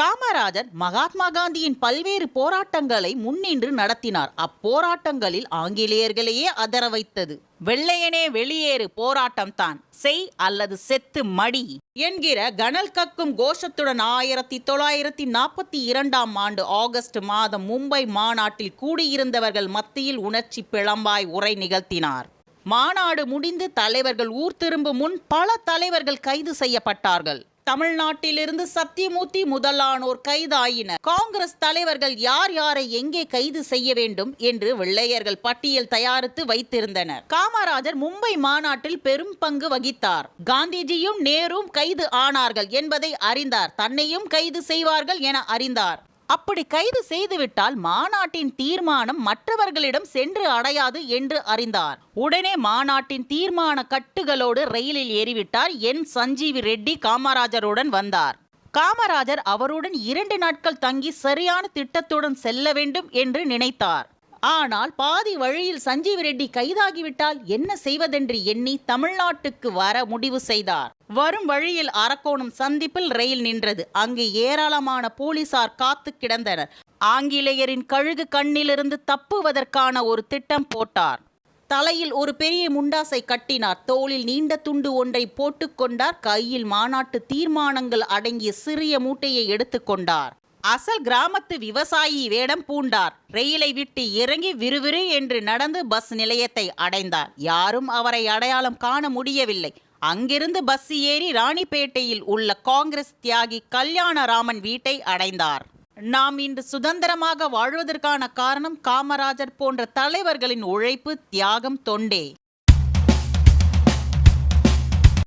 காமராஜர் மகாத்மா காந்தியின் பல்வேறு போராட்டங்களை முன்னின்று நடத்தினார். அப்போராட்டங்களில் ஆங்கிலேயர்களையே அதர வைத்தது. வெள்ளையனே வெளியேறு போராட்டம் தான். செய் அல்லது செத்து மடி என்கிற கனல் கக்கும் கோஷத்துடன் ஆயிரத்தி தொள்ளாயிரத்தி நாற்பத்தி இரண்டாம் ஆண்டு ஆகஸ்ட் மாதம் மும்பை மாநாட்டில் கூடியிருந்தவர்கள் மத்தியில் உணர்ச்சி பிளம்பாய் உரை நிகழ்த்தினார். மாநாடு முடிந்து தலைவர்கள் ஊர் திரும்பும் முன் பல தலைவர்கள் கைது செய்யப்பட்டார்கள். தமிழ்நாட்டிலிருந்து சத்தியமூர்த்தி முதலானோர் கைதாயினர். காங்கிரஸ் தலைவர்கள் யார் யாரை எங்கே கைது செய்ய வேண்டும் என்று வெள்ளையர்கள் பட்டியல் தயாரித்து வைத்திருந்தனர். காமராஜர் மும்பை மாநாட்டில் பெரும் பங்கு வகித்தார். காந்திஜியும் நேரும் கைது ஆனார்கள் என்பதை அறிந்தார். தன்னையும் கைது செய்வார்கள் என அறிந்தார். அப்படி கைது செய்துவிட்டால் மாநாட்டின் தீர்மானம் மற்றவர்களிடம் சென்று அடையாது என்று அறிந்தார். உடனே மாநாட்டின் தீர்மான கட்டுகளோடு ரயிலில் ஏறிவிட்டார். என். சஞ்சீவி ரெட்டி காமராஜருடன் வந்தார். காமராஜர் அவருடன் இரண்டு நாட்கள் தங்கி சரியான திட்டத்துடன் செல்ல வேண்டும் என்று நினைத்தார். ஆனால் பாதி வழியில் சஞ்சீவ் ரெட்டி கைதாகிவிட்டால் என்ன செய்வதென்று எண்ணி தமிழ்நாட்டுக்கு வர முடிவு செய்தார். வரும் வழியில் அரக்கோணம் சந்திப்பில் ரயில் நின்றது. அங்கு ஏராளமான போலீசார் காத்து கிடந்தனர். ஆங்கிலேயரின் கழுகு கண்ணிலிருந்து தப்புவதற்கான ஒரு திட்டம் போட்டார். தலையில் ஒரு பெரிய முண்டாசை கட்டினார். தோளில் நீண்ட துண்டு ஒன்றை போட்டுக்கொண்டார் கையில் மாநாட்டு தீர்மானங்கள் அடங்கிய சிறிய மூட்டையை எடுத்துக்கொண்டார் அசல் கிராமத்து விவசாயி வேடம் பூண்டார். ரயிலை விட்டு இறங்கி விறுவிறு என்று நடந்து பஸ் நிலையத்தை அடைந்தார். யாரும் அவரை அடையாளம் காண முடியவில்லை. அங்கிருந்து பஸ் ஏறி ராணிப்பேட்டையில் உள்ள காங்கிரஸ் தியாகி கல்யாணராமன் வீட்டை அடைந்தார். நாம் இன்று சுதந்திரமாக வாழ்வதற்கான காரணம் காமராஜர் போன்ற தலைவர்களின் உழைப்பு தியாகம் தொண்டே.